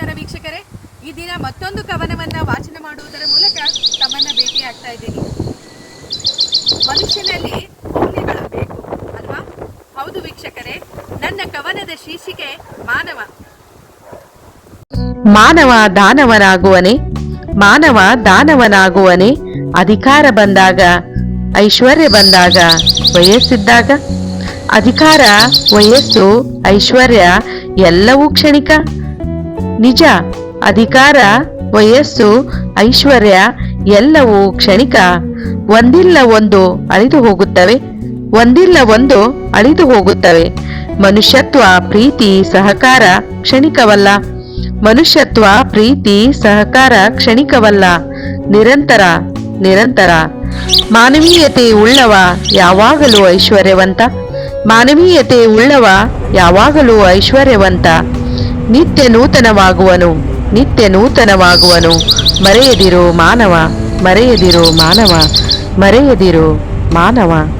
ನಮಸ್ಕಾರ ವೀಕ್ಷಕರೇ. ಈ ದಿನ ಮತ್ತೊಂದು ಕವನವನ್ನ ವಾಚನ ಮಾಡುವುದರ ಮೂಲಕ ತಮ್ಮನ್ನ ಭೇಟಿಯಾಗ್ತಾ ಇದ್ದೀನಿ. ಮನುಷ್ಯನಲ್ಲಿ ಮೌಲ್ಯಗಳು ಬೇಕು, ಅಲ್ವಾ? ಹೌದು ವೀಕ್ಷಕರೇ, ನನ್ನ ಕವನದ ಶೀರ್ಷಿಕೆ ಮಾನವ. ಮಾನವ ದಾನವನಾಗುವನೆ ಮಾನವ ದಾನವನಾಗುವನೆ, ಅಧಿಕಾರ ಬಂದಾಗ, ಐಶ್ವರ್ಯ ಬಂದಾಗ, ವಯಸ್ಸಿದ್ದಾಗ. ಅಧಿಕಾರ, ವಯಸ್ಸು, ಐಶ್ವರ್ಯ ಎಲ್ಲವೂ ಕ್ಷಣಿಕ. ನಿಜ, ಅಧಿಕಾರ, ವಯಸ್ಸು, ಐಶ್ವರ್ಯ ಎಲ್ಲವೂ ಕ್ಷಣಿಕ. ಒಂದಿಲ್ಲ ಒಂದು ಅಳಿದು ಹೋಗುತ್ತವೆ, ಒಂದಿಲ್ಲ ಒಂದು ಅಳಿದು ಹೋಗುತ್ತವೆ. ಮನುಷ್ಯತ್ವ, ಪ್ರೀತಿ, ಸಹಕಾರ ಕ್ಷಣಿಕವಲ್ಲ. ಮನುಷ್ಯತ್ವ, ಪ್ರೀತಿ, ಸಹಕಾರ ಕ್ಷಣಿಕವಲ್ಲ. ನಿರಂತರ ನಿರಂತರ. ಮಾನವೀಯತೆ ಉಳ್ಳವ ಯಾವಾಗಲೂ ಐಶ್ವರ್ಯವಂತ. ಮಾನವೀಯತೆ ಉಳ್ಳವ ಯಾವಾಗಲೂ ಐಶ್ವರ್ಯವಂತ. ನಿತ್ಯ ನೂತನವಾಗುವನು ನಿತ್ಯ ನೂತನವಾಗುವನು. ಮರೆಯದಿರು ಮಾನವ ಮರೆಯದಿರು ಮಾನವ ಮರೆಯದಿರು ಮಾನವ.